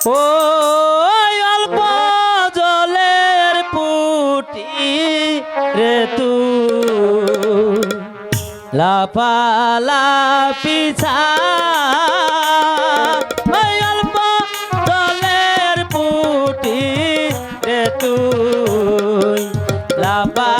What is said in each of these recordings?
ও অল্প জলের পুটি রে তু লাফালা পিছা অল্প লাফা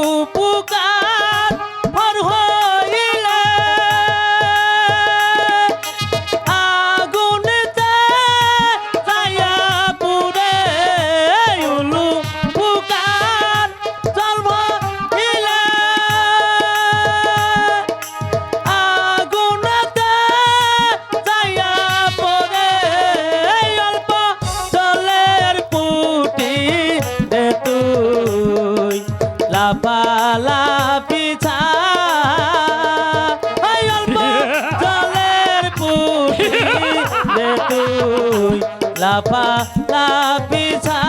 পালা পিছা জলের পুকুরে তুই লাফা লাফিছা